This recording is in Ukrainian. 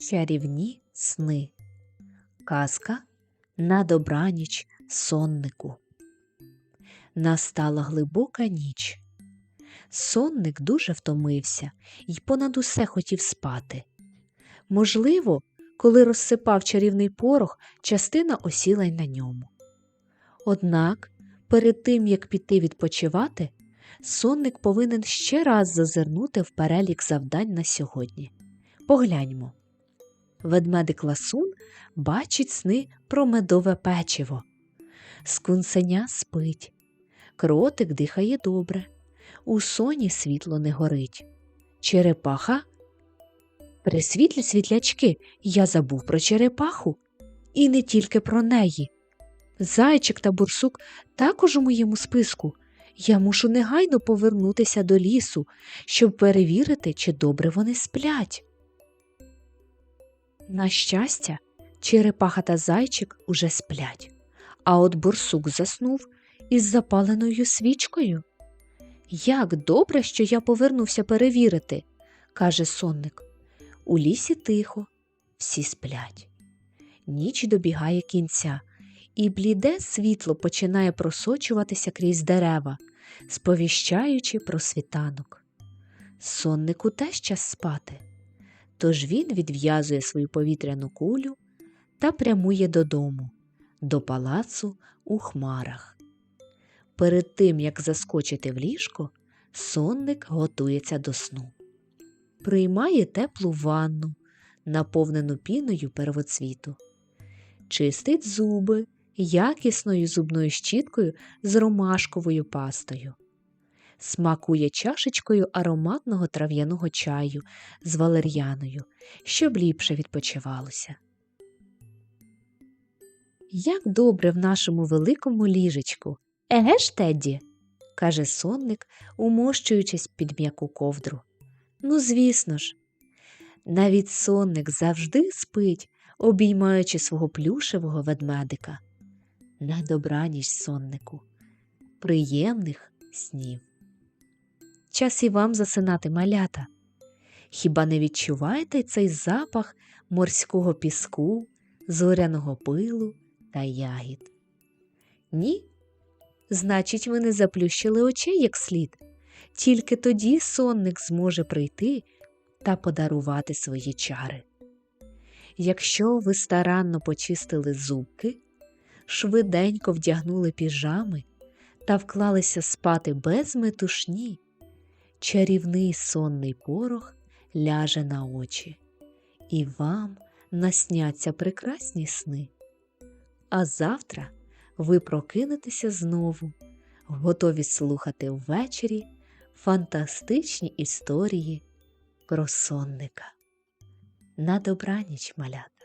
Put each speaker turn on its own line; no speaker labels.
Чарівні сни. Казка на добраніч соннику. Настала глибока ніч. Сонник дуже втомився і понад усе хотів спати. Можливо, коли розсипав чарівний порох, частина осіла й на ньому. Однак, перед тим як піти відпочивати, сонник повинен ще раз зазирнути в перелік завдань на сьогодні. Погляньмо. Ведмедик ласун бачить сни про медове печиво. Скунсеня спить. Кротик дихає добре. У соні світло не горить. Черепаха. Присвітлі світлячки, я забув про черепаху. І не тільки про неї. Зайчик та бурсук також у моєму списку. Я мушу негайно повернутися до лісу, щоб перевірити, чи добре вони сплять. На щастя, черепаха та зайчик уже сплять, а от бурсук заснув із запаленою свічкою. Як добре, що я повернувся перевірити, каже сонник. У лісі тихо, всі сплять. Ніч добігає кінця, і бліде світло починає просочуватися крізь дерева, сповіщаючи про світанок. Соннику теж час спати. Тож він відв'язує свою повітряну кулю та прямує додому, до палацу у хмарах. Перед тим, як заскочити в ліжко, сонник готується до сну. Приймає теплу ванну, наповнену піною первоцвіту, чистить зуби якісною зубною щіткою з ромашковою пастою смакує чашечкою ароматного трав'яного чаю з валер'яною, щоб ліпше відпочивалося. Як добре в нашому великому ліжечку. Еге ж, Тедді, каже сонник, умощуючись під м'яку ковдру. Ну, звісно ж, навіть сонник завжди спить, обіймаючи свого плюшевого ведмедика. На добраніч соннику, приємних снів. Час і вам засинати малята. Хіба не відчуваєте цей запах морського піску, зоряного пилу та ягід? Ні? Значить, ви не заплющили очей як слід. Тільки тоді сонник зможе прийти та подарувати свої чари. Якщо ви старанно почистили зубки, швиденько вдягнули піжами та вклалися спати без метушні, чарівний сонний порох ляже на очі, і вам насняться прекрасні сни. А завтра ви прокинетеся знову, готові слухати ввечері фантастичні історії про сонника. На добраніч, малята!